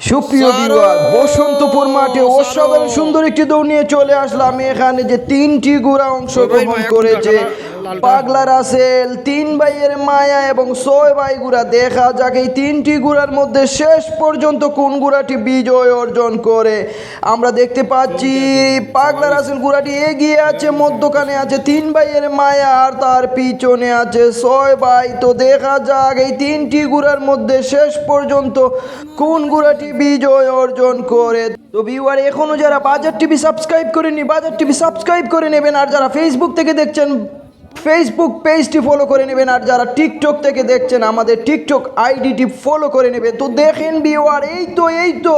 সুপ্রিয় বিওয়ার বসন্তপুর মাঠে অসাধারণ সুন্দর একটি দৌড় নিয়ে চলে আসলাম। এখানে যে তিনটি গোড়া অংশগ্রহণ করেছে পাগলা রাসেল তিন ভাইয়ের মায়া এবং ছয় ভাই গুড়া। দেখা যাক এই তিনটি গুড়ার মধ্যে শেষ পর্যন্ত কোন গুড়াটি বিজয় অর্জন করে। আমরা দেখতে পাচ্ছি পাগলা রাসেল গুড়াটি এগিয়ে আছে মধ্যখানে আছে তিন ভাইয়ের মায়া আর তার পিছনে আছে ছয় ভাই। তো দেখা যাক এই তিনটি গুড়ার মধ্যে শেষ পর্যন্ত কোন গুড়াটি বিজয় অর্জন করে। তো ভিউয়ার এখনও যারা বাজার টিভি সাবস্ক্রাইব করেনি বাজার টিভি সাবস্ক্রাইব করে নেবেন। আর যারা ফেসবুক থেকে দেখছেন ফেসবুক পেজটি ফলো করে নেবেন, আর যারা টিকটক থেকে দেখছেন, আমাদের টিকটক আইডিটি ফলো করে নেবেন। তো দেখেন বিওয়ার এই তো এই তো।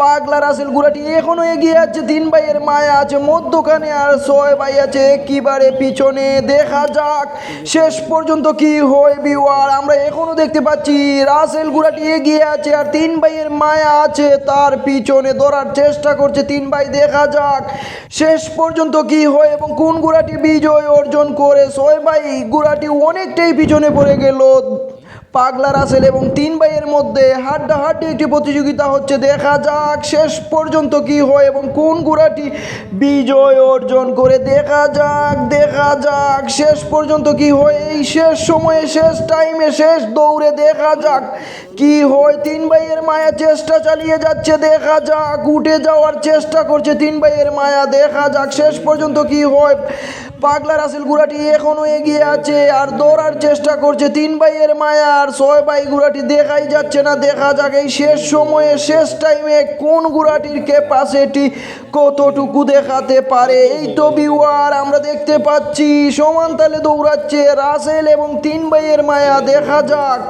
পাগলা রাসেল গুড়াটি এখনও এগিয়ে আছে, তিন ভাইয়ের মায়া আছে, মধ্যখানে আর ছয় ভাই আছে, একেবারে পিছনে। দেখা যাক, শেষ পর্যন্ত কি হয় বিওয়ার আমরা এখনও দেখতে পাচ্ছি রাসেল গুড়াটি এগিয়ে আছে, আর তিন ভাইয়ের মায়া আছে, তার পিছনে ধরার চেষ্টা করছে তিন ভাই। দেখা যাক, শেষ পর্যন্ত কি হয় এবং কোন গুড়াটি বিজয় অর্জন করে ছয় ভাই গুড়াটি অনেকটাই পিছনে পড়ে গেল। পাগলা রাসেল এবং তিন ভাইয়ের মধ্যে হাড্ডাহাড্ডি একটি প্রতিযোগিতা হচ্ছে। দেখা যাক শেষ পর্যন্ত কি হয় এবং কোন গুড়াটি বিজয় অর্জন করে। দেখা যাক দেখা যাক শেষ পর্যন্ত কি হয়। এই শেষ সময়ে, শেষ টাইমে শেষ দৌড়ে দেখা যাক কি হয়। তিন ভাইয়ের মায়া চেষ্টা চালিয়ে যাচ্ছে, দেখা যাক উঠে যাওয়ার চেষ্টা করছে তিন ভাইয়ের মায়া। দেখা যাক শেষ পর্যন্ত কি হয়। পাগলা রাসেল গুড়াটি এখনও এগিয়ে আছে আর দৌড়ার চেষ্টা করছে তিন ভাইয়ের মায়া। আর ছয় ভাই গুড়াটি দেখাই যাচ্ছে না। দেখা যাক এই শেষ সময়ে, শেষ টাইমে কোন গুড়াটির ক্যাপাসিটি কতটুকু দেখাতে পারে। এই তো বিওয়ার আমরা দেখতে পাচ্ছি, সমান তালে দৌড়াচ্ছে রাসেল এবং তিন ভাইয়ের মায়া। দেখা যাক।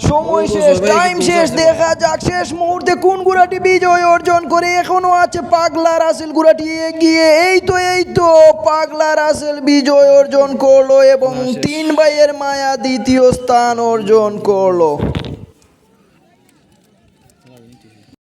সময় শেষ টাইম শেষ দেখা যাক শেষ মুহূর্তে কোন গুড়াটি বিজয় অর্জন করে? এখনও আছে পাগলা রাসেল গুড়াটি এগিয়ে এই তো এই তো পাগলা রাসেল বিজয় অর্জন করল এবং তিন ভাইয়ের মায়া দ্বিতীয় স্থান অর্জন করল।